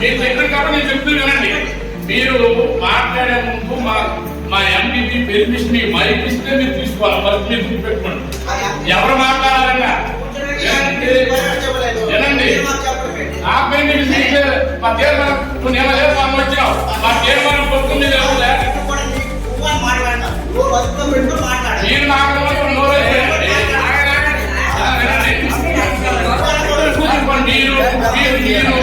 మీరు చెప్పారు కాబట్టి నేను చెప్తూ వినండి మీరు మాట్లాడే ముందు మా మా ఎంపీపీ పెర్మిషన్ మీ మైక్ ఇస్తే మీరు తీసుకోవాలి ఫస్ట్ మీరు గుర్తుపెట్టుకోండి ఎవరు మాట్లాడాలన్నా వినండి. వినండి ఆపై మీరు తీసే మా తీర్మానం నువ్వు నేను లేదు మనం మా తీర్మానం నోరు. ఆ, వినండి. కూర్చోండి. మీరు మీరు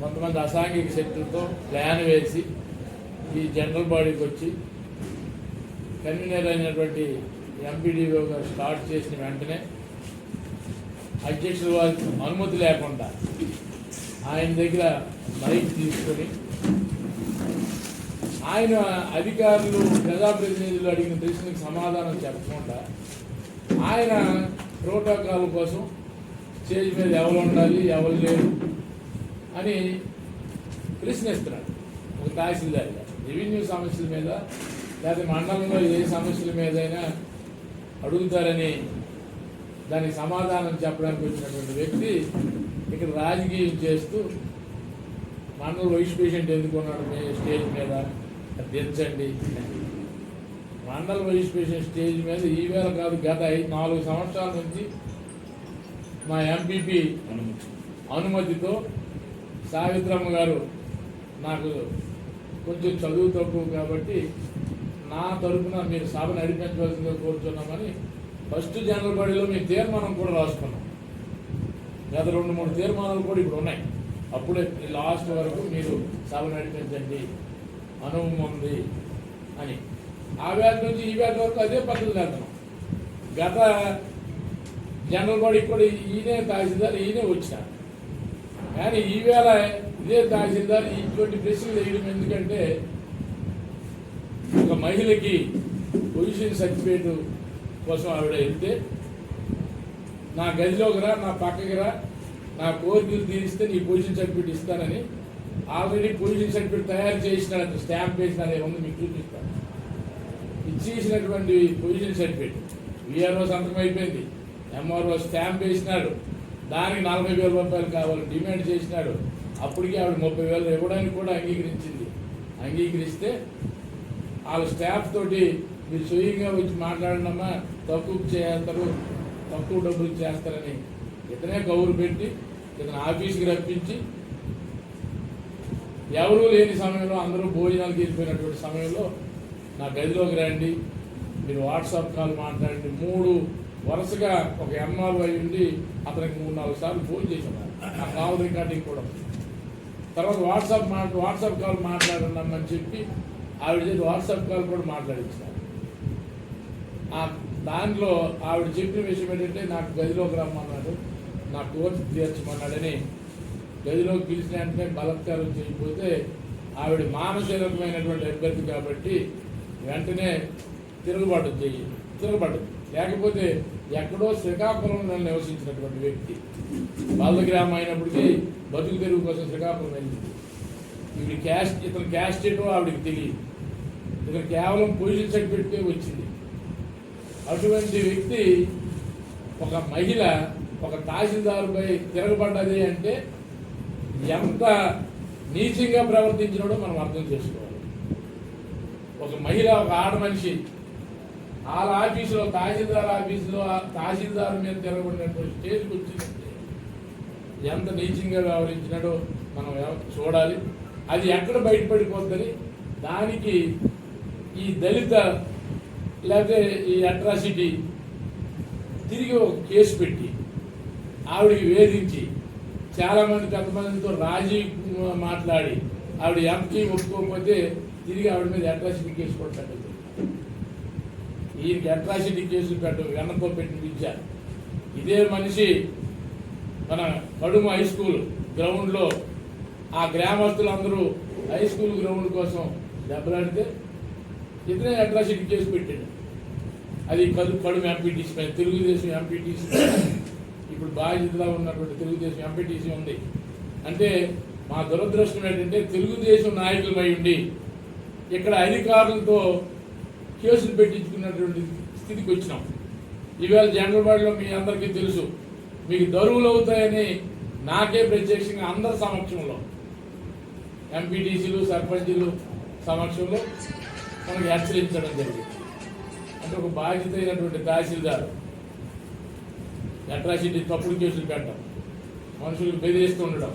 కొంతమంది అసాంఘిక శక్తులతో ప్లాన్ వేసి ఈ జనరల్ బాడీకి వచ్చి కన్వీనర్ అయినటువంటి ఎంపీడీఓ గారు స్టార్ట్ చేసిన వెంటనే అధ్యక్షుల వారికి అనుమతి లేకుండా ఆయన దగ్గర మైక్ తీసుకొని ఆయన అధికారులు ప్రజాప్రతినిధులు అడిగిన ప్రశ్నలకు సమాధానం చెప్పకుండా ఆయన ప్రోటోకాల్ కోసం స్టేజ్ మీద ఎవరు ఉండాలి ఎవరు లేరు అని ప్రశ్నిస్తున్నాడు ఒక తహసీల్దార్గా రెవెన్యూ సమస్యల మీద లేదా మండలంలో ఏ సమస్యల మీదైనా అడుగుతారని దానికి సమాధానం చెప్పడానికి వచ్చినటువంటి వ్యక్తి ఇక్కడ రాజకీయం చేస్తూ మండల వైస్ పేషెంట్ ఎందుకున్నాడు స్టేజ్ మీద దించండి అని. మండల రిజిస్ట్రేషన్ స్టేజ్ మీద ఈవేళ కాదు గత ఐదు నాలుగు సంవత్సరాల నుంచి మా ఎంపీపీ అనుమతితో సావిత్రమ్మ గారు నాకు కొంచెం చదువు తక్కువ కాబట్టి నా తరపున మీరు సభ నడిపించవలసిందిగా కోరుతున్నామని ఫస్ట్ జనరల్ బాడీలో మీ తీర్మానం కూడా రాసుకున్నాం. గత రెండు మూడు తీర్మానాలు కూడా ఇప్పుడు ఉన్నాయి. అప్పుడే లాస్ట్ వరకు మీరు సభ నడిపించండి అనుభవం ఉంది అని. ఆ వేళ నుంచి ఈ వ్యాధి వరకు అదే పద్ధతి నడతాం గత జనరల్ బాడీ కూడా ఈయనే తహసీల్దార్ ఈయనే వచ్చినారు. కానీ ఈవేళ ఇదే తహసీల్దార్ ఇటువంటి ప్రశ్నలు వేయడం ఎందుకంటే ఒక మహిళకి పొజిషన్ సర్టిఫికేట్ కోసం ఆవిడ వెళ్తే నా గదిలోకి రా నా పక్కకి రా నా కోరికలు తీరిస్తే నీ పొజిషన్ సర్టిఫికేట్ ఇస్తానని ఆల్రెడీ పొజిషన్ సర్టిఫికేట్ తయారు చేసినాడు స్టాంప్ వేసిన ఉంది మీకు చూపిస్తాను. ఇచ్చేసినటువంటి పొజిషన్ సర్టిఫికేట్ విఆర్ఓ సంతకం అయిపోయింది. ఎంఆర్ఓ స్టాంప్ వేసినాడు. దానికి నలభై వేల రూపాయలు కావాలి డిమాండ్ చేసినాడు. అప్పటికి ఆవిడ ముప్పై వేలు ఇవ్వడానికి కూడా అంగీకరించింది. అంగీకరిస్తే వాళ్ళ స్టాఫ్ తోటి మీరు స్వయంగా వచ్చి మాట్లాడినమ్మా తక్కువ చేస్తారు తక్కువ డబ్బులు చేస్తారని ఇతనే కౌరు పెట్టి ఇతను ఆఫీస్కి రప్పించి ఎవరూ లేని సమయంలో అందరూ భోజనాలు తీరిపోయినటువంటి సమయంలో నా గదిలోకి రండి మీరు వాట్సాప్ కాల్ మాట్లాడండి. మూడు వరుసగా ఒక ఎంఆర్ఓ ఉండి అతనికి మూడు నాలుగు సార్లు ఫోన్ చేశాను. ఆ కాల్ రికార్డింగ్ కూడా ఉంది. తర్వాత వాట్సాప్ మాట్ వాట్సాప్ కాల్ మాట్లాడన్నామని చెప్పి ఆవిడ చేసి వాట్సాప్ కాల్ కూడా మాట్లాడించారు ఆ దాంట్లో ఆవిడ చెప్పిన విషయం ఏంటంటే నాకు గదిలోకి రమ్మన్నాడు. నా కోర్సు తీర్చమన్నాడని గదిలోకి పిలిచిన వెంటనే బలత్కారం చేయకపోతే ఆవిడ మానసికమైనటువంటి అభ్యర్థి కాబట్టి వెంటనే తిరుగుబాటు చేయి తిరుగుబాటు. లేకపోతే ఎక్కడో శ్రీకాకుళంలో నివసించినటువంటి వ్యక్తి వాళ్ళ గ్రామం అయినప్పటికీ బతుకు తెరుగు కోసం శ్రీకాకుళం వెళ్ళింది. ఇవి క్యాస్ట్ ఇతను క్యాస్ట్ ఏంటో ఆవిడకి తెలియదు. ఇతను కేవలం పొజిషన్ సర్టిఫికెట్కే వచ్చింది. అటువంటి వ్యక్తి ఒక మహిళ ఒక తహసీల్దారుపై తిరగబడ్డది అంటే ఎంత నీచంగా ప్రవర్తించినాడో మనం అర్థం చేసుకోవాలి. ఒక మహిళ ఒక ఆడ మనిషి. వాళ్ళ ఆఫీసులో తహసీల్దార్ ఆఫీసులో ఆ తహసీల్దార్ మీద తిరగబడినటువంటి స్టేజ్కి వచ్చిందంటే ఎంత నీచంగా వ్యవహరించినాడో మనం చూడాలి. అది ఎక్కడ బయటపడిపోద్దని దానికి ఈ దళిత లేకపోతే ఈ అట్రాసిటీ తిరిగి ఒక కేసు పెట్టి ఆవిడికి వేధించి చాలామంది కొంతమందితో రాజీ మాట్లాడి ఆవిడ ఎంపీ ఒప్పుకోకపోతే తిరిగి ఆవిడ మీద అట్రాసిటీ కేసు కూడా పెట్టదు ఈయనకి అట్రాసిటీ కేసులు పెట్టదు వెనకో పెట్టిన విద్య. ఇదే మనిషి మన కడుమ హై స్కూల్ గ్రౌండ్లో ఆ గ్రామస్తులందరూ హై స్కూల్ గ్రౌండ్ కోసం దెబ్బలాడితే ఇతనే అట్రాసిటీ కేసు పెట్టాడు. అది కదు కడుమ ఎంపీటీసీ పైన తెలుగుదేశం ఎంపీటీసీ ఇప్పుడు బాధ్యతగా ఉన్నటువంటి తెలుగుదేశం ఎంపీటీసీ ఉంది. అంటే మా దురదృష్టం ఏంటంటే తెలుగుదేశం నాయకులమై ఉండి ఇక్కడ అధికారులతో కేసులు పెట్టించుకున్నటువంటి స్థితికి వచ్చినాం. ఈవేళ జనరల్ బాడీలో మీ అందరికీ తెలుసు. మీకు దరువులు అవుతాయని నాకే ప్రత్యక్షంగా అందరి సమక్షంలో ఎంపీటీసీలు సర్పంచులు సమక్షంలో మనకు హెచ్చరించడం జరిగింది. అంటే ఒక బాధ్యత అయినటువంటి తహసీల్దారు అట్రాసిటీ తప్పుడు కేసులు పెట్టడం మనుషులు బెదిరిస్తూ ఉండడం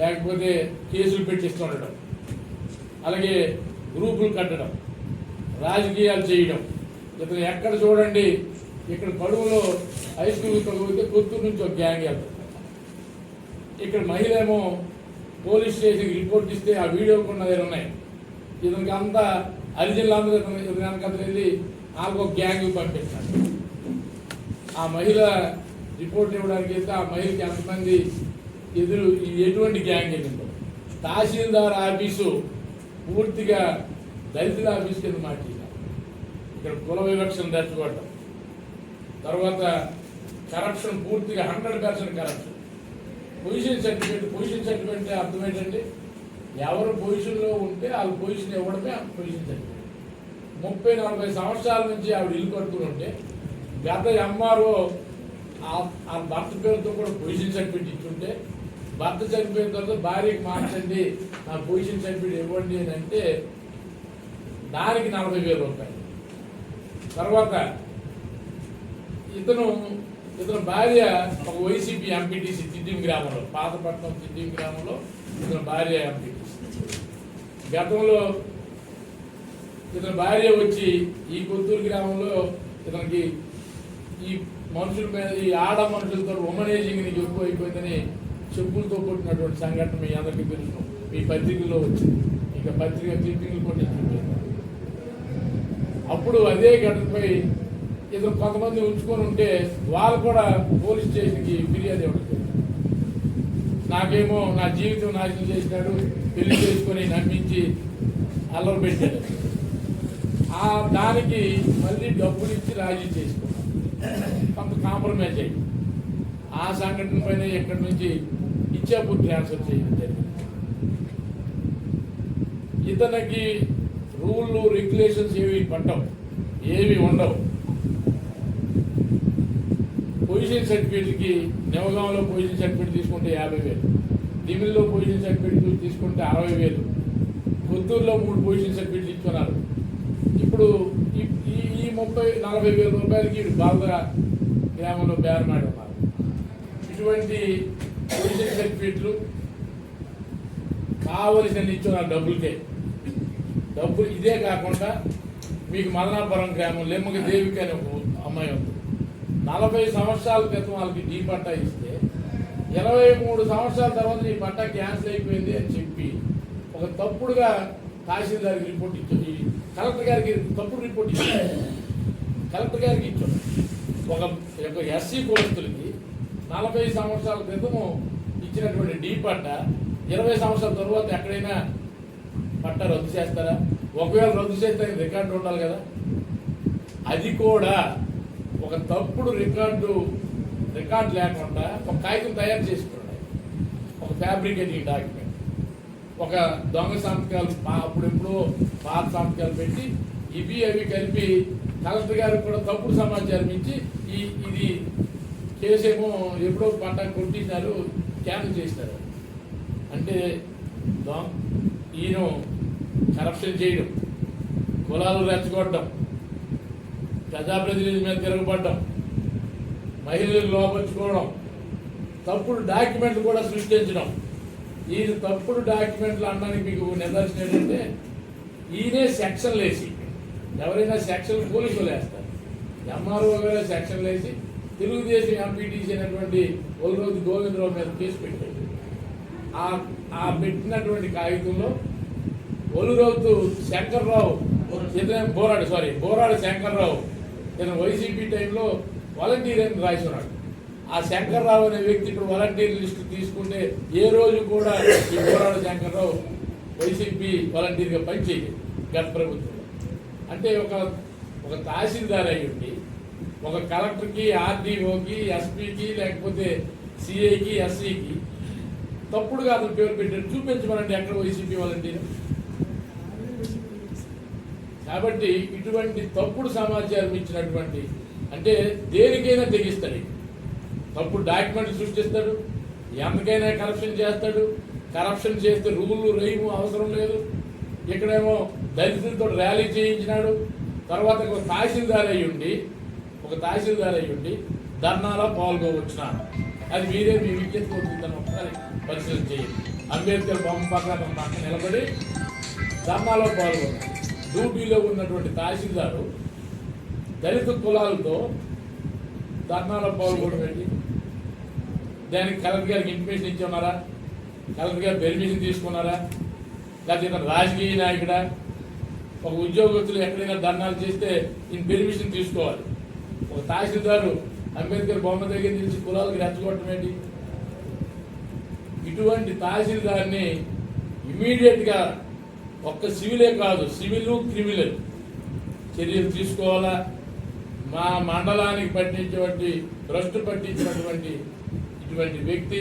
లేకపోతే కేసులు పెట్టిస్తూ ఉండడం. అలాగే గ్రూపులు కట్టడం రాజకీయాలు చేయడం. ఇతను ఎక్కడ చూడండి ఇక్కడ పడుగులో హై స్కూల్ తగ్గితే కొత్తూరు నుంచి ఒక గ్యాంగ్ వెళ్తుంది ఇక్కడ మహిళ ఏమో పోలీస్ స్టేషన్కి రిపోర్ట్ ఇస్తే ఆ వీడియో కూడా నా దగ్గర ఉన్నాయి. ఇతనికి అంతా హరిజనులందరూ ఇతను ఇతని వెళ్ళి నాకు ఒక గ్యాంగ్ పంపిస్తాను ఆ మహిళ రిపోర్ట్ ఇవ్వడానికి వెళ్తే ఆ మహిళకి ఎంతమంది ఎదురు ఈ ఎటువంటి గ్యాంగ్ వెళ్ళిందో తహసీల్దార్ ఆఫీసు పూర్తిగా దళితుల ఆఫీస్ కింద మార్చేశారు ఇక్కడ కుల వివక్షను తెచ్చుకోవటం తర్వాత కరప్షన్ పూర్తిగా hundred percent corruption position certificate position certificate అర్థం ఏంటంటే ఎవరు పొజిషన్లో ఉంటే వాళ్ళ పొజిషన్ ఇవ్వడమే ఆ పొజిషన్ సర్టిఫికేట్ ముప్పై నలభై సంవత్సరాల నుంచి ఆవిడ ఇల్లు కట్టుకుని ఉంటే గత ఎంఆర్ఓ ఆ భర్త పేరుతో కూడా పొజిషన్ సర్టిఫికేట్ ఇచ్చుంటే భర్త చనిపోయిన తర్వాత భార్యకి మార్చండి నా పొజిషన్ సర్టిఫికేట్ ఇవ్వండి అని అంటే దానికి నలభై వేల రూపాయలు. తర్వాత ఇతను ఇతను భార్య ఒక వైసీపీ ఎంపీటీసీ తిడ్డిం గ్రామంలో పాతపట్నం తిడ్డిం గ్రామంలో ఇతని భార్య ఎంపీటీసీ గతంలో ఇతని భార్య వచ్చి ఈ కొత్తూరు గ్రామంలో ఇతనికి ఈ మనుషుల మీద ఈ ఆడ మనుషులతో ఉమనేజింగ్ ఎక్కువ అయిపోయిందని చెప్పులతో కొట్టినటువంటి సంఘటన మీ అందరికీ తెలుసు. మీ పత్రికలో వచ్చింది. ఇక పత్రిక క్లిప్పింగ్లు కొట్టించుకుంటారు అప్పుడు అదే ఘటనపై ఇతను కొంతమంది ఉంచుకొని ఉంటే వాళ్ళు కూడా పోలీస్ స్టేషన్కి ఫిర్యాదు ఇవ్వడం నాకేమో నా జీవితం నాశనం చేసినాడు పెళ్ళి చేసుకొని నమ్మించి అల్లరి పెట్టాడు. ఆ దానికి మళ్ళీ డబ్బులు ఇచ్చి రాజీ చేసుకున్నాం కొంత కాంప్రమైజ్ అయ్యి ఆ సంఘటన పైన ఎక్కడి నుంచి ఇచ్చాపూర్ ట్రాన్స్ఫర్ చేయడం జరిగింది. ఇతనికి రూళ్ళు రెగ్యులేషన్స్ ఏవి పట్టవు ఏవి ఉండవు. పొజిషన్ సర్టిఫికేట్కి నెవగాంలో పొజిషన్ సర్టిఫికేట్ తీసుకుంటే యాభై వేలు దిమిల్లో పొజిషన్ సర్టిఫికేట్ తీసుకుంటే అరవై వేలు కొత్తూరులో మూడు పొజిషన్ సర్టిఫికేట్ తీసుకున్నారు ఇప్పుడు ఈ- ఈ ముప్పై నలభై వేల రూపాయలకి బాగా గ్రామంలో బేరమాడి ఉన్నారు ఇటువంటి పొజిషన్ సర్టిఫికెట్లు కావలసిన ఇచ్చిన డబ్బులకే. డబ్బులు ఇదే కాకుండా మీకు మదనాపురం గ్రామం లెమ్మకి దేవికి అని ఒక అమ్మాయి ఉంది. నలభై సంవత్సరాల క్రితం వాళ్ళకి నీ పట్టా ఇస్తే ఇరవై మూడు సంవత్సరాల తర్వాత నీ పట్టా క్యాన్సిల్ అయిపోయింది అని చెప్పి ఒక తప్పుడుగా తహసీల్దార్కి రిపోర్ట్ ఇచ్చి. కలెక్టర్ గారికి తప్పుడు రిపోర్ట్ ఇచ్చారు కలెక్టర్ గారికి ఇచ్చాడు ఒక ఒక ఎస్సీ కులస్తులకి నలభై సంవత్సరాల క్రితము ఇచ్చినటువంటి డీ పట్ట ఇరవై సంవత్సరాల తర్వాత ఎక్కడైనా పట్ట రద్దు చేస్తారా? ఒకవేళ రద్దు చేస్తే రికార్డు ఉండాలి కదా? అది కూడా ఒక తప్పుడు రికార్డు రికార్డు లేకుండా ఒక కాగితం తయారు చేసుకున్నాడు ఒక ఫ్యాబ్రికేటింగ్ డాక్యుమెంట్ ఒక దొంగ సంతకాలు పా- అప్పుడెప్పుడో పాత సంతకాలు పెట్టి ఇవి అవి కలిపి కలెక్టర్ గారికి కూడా తప్పుడు సమాచారం ఇచ్చి ఈ ఇది కేసేమో ఎప్పుడో పంట కొట్టించారు క్యాన్సిల్ చేసినారు. అంటే ఈయన కరప్షన్ చేయడం కులాలు రెచ్చగొట్టడం ప్రజాప్రతినిధి మీద తిరగబడ్డం మహిళలు లోపరుచుకోవడం తప్పుడు డాక్యుమెంట్లు కూడా సృష్టించడం. ఈయన తప్పుడు డాక్యుమెంట్లు అనడానికి మీకు నిదర్శనం ఏంటంటే ఈయనే సెక్షన్లు వేసి ఎవరైనా సెక్షన్ పోలీసులు వేస్తారు. ఎంఆర్ఓ గారు సెక్షన్లు వేసి తెలుగుదేశం ఎంపీటీసీ అయినటువంటి ఒల్లరోజు గోవిందరావు మీద కేసు పెట్టాడు ఆ ఆ పెట్టినటువంటి కాగితంలో ఒలురోజు శంకర్రావు ఇతనే బోరాడు సారీ బోరాడు శంకర్రావు ఇతను వైసీపీ టైంలో వాలంటీర్ అని రాసి ఉన్నాడు ఆ శంకర్రావు అనే వ్యక్తి ఇప్పుడు వాలంటీర్ లిస్ట్ తీసుకుంటే ఏ రోజు కూడా ఈ బోరాడు శంకర్రావు వైసీపీ వాలంటీర్గా పనిచేయలేదు గత ప్రభుత్వంలో. అంటే ఒక ఒక తహసీల్దార్ అయి ఉండి ఒక కలెక్టర్కి ఆర్డీఓకి ఎస్పీకి లేకపోతే సిఐకి ఎస్సీకి. తప్పుడుగా అతను పేరు పెట్టాడు చూపించమనండి ఎక్కడ వైసీపీ వాలంటీర్ కాబట్టి ఇటువంటి తప్పుడు సమాచారం ఇచ్చినటువంటి అంటే దేనికైనా తెగిస్తాడు. తప్పుడు డాక్యుమెంట్ సృష్టిస్తాడు. ఎంతకైనా కరప్షన్ చేస్తాడు. కరప్షన్ చేస్తే రూలు రేము అవసరం లేదు. ఇక్కడేమో దళితులతో ర్యాలీ చేయించినాడు. తర్వాత తహసీల్దార్ అయ్యి ఉండి ఒక తహసీల్దార్ అయ్యి ఉండి ధర్నాలో పాల్గొవచ్చున్నాను అది మీరే మీ విజ్ఞత కోరుతుందని ఒకసారి పరిశీలన చేయండి. అంబేద్కర్ బొమ్మ పక్కన పక్కన నిలబడి ధర్నాలో పాల్గొన్నారు డ్యూటీలో ఉన్నటువంటి తహసీల్దారు దళిత కులాలతో ధర్నాలో పాల్గొనడం ఏంటి? దానికి కలెక్టర్ గారికి ఇన్ఫర్మేషన్ ఇచ్చామారా కలెక్టర్ గారు పెర్మిషన్ తీసుకున్నారా? లేకపోతే ఇతను రాజకీయ నాయకుడా? ఒక ఉద్యోగస్తులు ఎక్కడైనా ధర్నాలు చేస్తే ఈయన పెర్మిషన్ తీసుకోవాలి. ఒక తహసీల్దారు అంబేద్కర్ బొమ్మ దగ్గర నుంచి కులాలకు రెచ్చగొట్టడం ఏంటి? ఇటువంటి తహసీల్దార్ని ఇమీడియట్గా ఒక్క సివిలే కాదు సివిల్ క్రిమినల్ చర్యలు తీసుకోవాలా? మా మండలానికి పట్టించేటువంటి ట్రస్ట్ పట్టించినటువంటి ఇటువంటి వ్యక్తి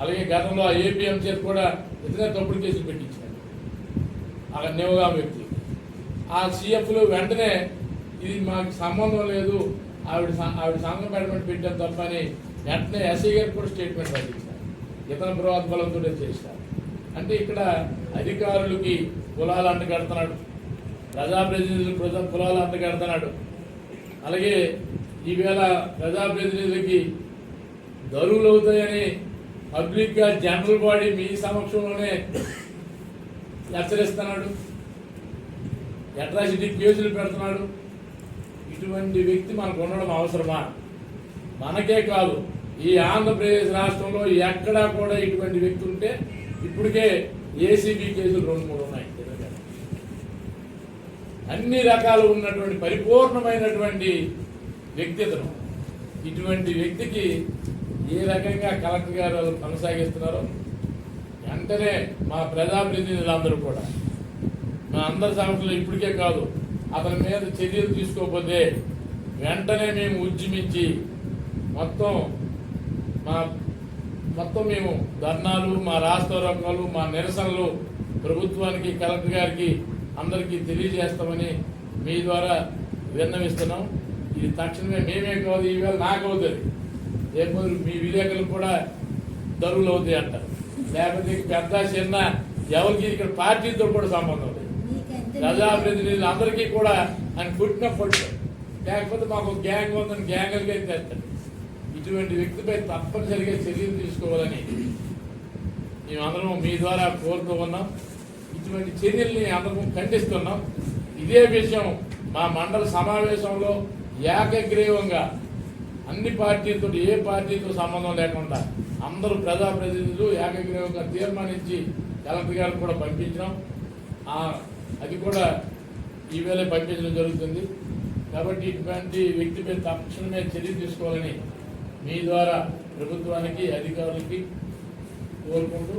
అలాగే గతంలో ఆ ఏపీఎం కూడా ఇతనే తప్పుడు కేసులు పెట్టించాడు. ఆ నివగా వ్యక్తి. ఆ సిఎఫ్లు వెంటనే ఇది మాకు సంబంధం లేదు ఆవిడ స- ఆవిడ సంఘం పెట్టమని పెట్టాం తప్పని వెంటనే ఎస్ఐ గారికి కూడా స్టేట్మెంట్ పంపించారు. ఇతర బలంతో చేశారు అంటే ఇక్కడ అధికారులకి కులాలు అంటగడుతున్నాడు ప్రజాప్రతినిధులు ప్రజా కులాలు అంటగడుతున్నాడు అలాగే ఈవేళ ప్రజాప్రతినిధులకి దరువులు అవుతాయని పబ్లిక్గా జనరల్ బాడీ మీ సమక్షంలోనే హెచ్చరిస్తున్నాడు. అట్రాసిటీ కేసులు పెడుతున్నాడు. ఇటువంటి వ్యక్తి మనకు ఉండడం అవసరమా? మనకే కాదు. ఈ ఆంధ్రప్రదేశ్ రాష్ట్రంలో ఎక్కడా కూడా ఇటువంటి వ్యక్తి ఉంటే ఇప్పటికే ఏసీబీ కేసులు రెండు మూడు ఉన్నాయి. అన్ని రకాలు ఉన్నటువంటి పరిపూర్ణమైనటువంటి వ్యక్తిత్వం ఇటువంటి వ్యక్తికి ఏ రకంగా కలెక్టర్ గారు కొనసాగిస్తున్నారో వెంటనే మా ప్రజాప్రతినిధులందరూ కూడా మా అందరి సమస్యలు ఇప్పటికే కాదు అతని మీద చర్యలు తీసుకోకపోతే వెంటనే మేము ఉద్యమించి మొత్తం మా మొత్తం మేము ధర్నాలు మా రాష్ట్రోరకాలు మా నిరసనలు ప్రభుత్వానికి కలెక్టర్ గారికి అందరికీ తెలియజేస్తామని మీ ద్వారా విన్నవిస్తున్నాం. ఇది తక్షణమే మేమే కాదు ఈవేళ నాకు అవుతుంది రేపు మీ విలేకరులు కూడా దరువులు అవుతాయి అంటారు లేకపోతే పెద్ద చిన్న ఎవరికి ఇక్కడ పార్టీతో కూడా సంబంధం లేదు. ప్రజాప్రతినిధులు అందరికీ కూడా ఆయన పుట్టిన పొట్టు లేకపోతే మాకు గ్యాంగ్ ఉందని గ్యాంగులుగా తెస్తాడు ఇటువంటి వ్యక్తిపై తప్పనిసరిగా చర్యలు తీసుకోవాలని మేమందరం మీ ద్వారా కోరుతూ ఉన్నాం. ఇటువంటి చర్యల్ని అందరం ఖండిస్తున్నాం. ఇదే విషయం మా మండల సమావేశంలో ఏకగ్రీవంగా అన్ని పార్టీలతో ఏ పార్టీతో సంబంధం లేకుండా అందరూ ప్రజాప్రతినిధులు ఏకగ్రీవంగా తీర్మానించి కలెక్టర్ గారికి కూడా పంపించినాం. అది కూడా ఈవేళ పంపించడం జరుగుతుంది. కాబట్టి ఇటువంటి వ్యక్తిపై తక్షణమే చర్య తీసుకోవాలని మీ ద్వారా ప్రభుత్వానికి అధికారులకి కోరుకుంటూ.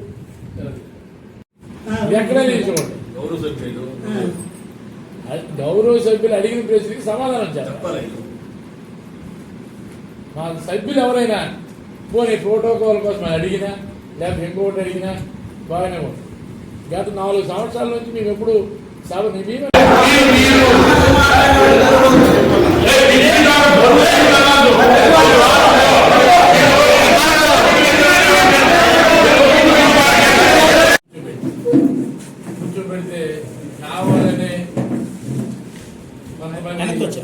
ఎక్కడ తీసుకోండి గౌరవ సభ్యులు. గౌరవ సభ్యులు అడిగిన ప్రశ్నకి సమాధానం చెప్పాలి. మా సభ్యులు ఎవరైనా పోనీ ప్రోటోకాల్ కోసం అడిగినా లేకపోతే ఇంకొకటి అడిగినా బాగానే ఉంది గత నాలుగు సంవత్సరాల నుంచి మేము ఎప్పుడు సభ మేము కూర్చోబెడితే కావాలనే కొంతమంది వెనక్కి వచ్చా